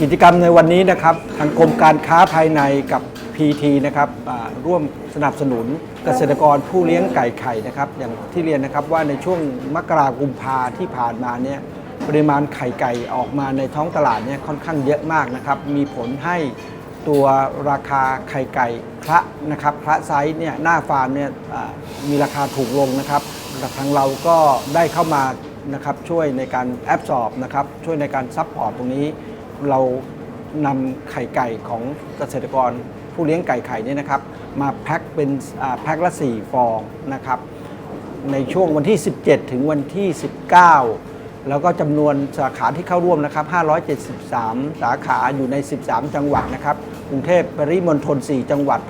กิจกรรมในวันนี้นะครับทางกรมการค้าภายในกับ PT นะครับร่วมสนับสนุนเกษตรกรผู้เลี้ยงไก่ไข่นะครับอย่างที่เรียนนะครับว่าในช่วงมกรากุมภาที่ผ่านมาเนี่ยปริมาณไข่ไก่ออกมาในท้องตลาดเนี่ยค่อนข้างเยอะมากนะครับมีผลให้ตัวราคาไข่ไก่พระนะครับพระไซส์เนี่ยหน้าฟาร์มเนี่ยมีราคาถูกลงนะครับแต่ทางเราก็ได้เข้ามานะครับช่วยในการแอบสอบนะครับช่วยในการซัพพอร์ตตรงนี้ เรานำไข่ไก่ของเกษตรกรผู้เลี้ยงไก่ไข่เนี่ยนะครับ มาแพ็คเป็นแพ็คละ4ฟองนะครับ ในช่วงวันที่ 17 ถึงวันที่ 19 แล้วก็จำนวนสาขาที่เข้าร่วมนะครับ 573 สาขาอยู่ใน 13 จังหวัดนะครับ กรุงเทพปริมณฑล4 จังหวัด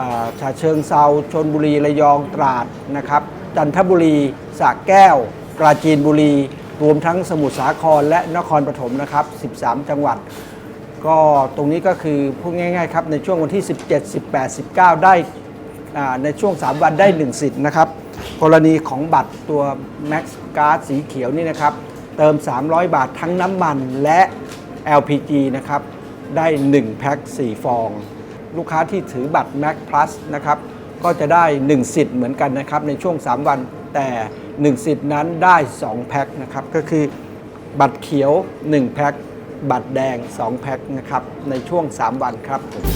อ่าฉะเชิงเซาชนบุรีระยองตราดนะครับ จันทบุรีสระแก้ว ปราจีนบุรี รวมทั้งสมุทรสาครและนครปฐมนะครับ 13 จังหวัด ก็ตรงนี้ก็คือพูดง่ายๆครับในช่วงวันที่ 17 18 19 ได้ในช่วง 3 วันได้ 1 สิทธิ์นะครับ กรณีของบัตรตัว Max Card สีเขียวนี่นะครับ เติม 300 บาททั้งน้ำมันและ LPG นะครับ ได้ 1 แพ็ค 4 ฟอง ลูกค้าที่ถือบัตร Max Plus นะครับ ก็จะได้ 1 สิทธิ์เหมือนกันนะครับ ในช่วง 3 วัน แต่ 1 สิทธิ์นั้นได้ 2 แพ็คนะครับ ก็คือบัตรเขียว 1 แพ็ค บัตรแดง 2 แพ็คนะครับ ในช่วง 3 วันครับผม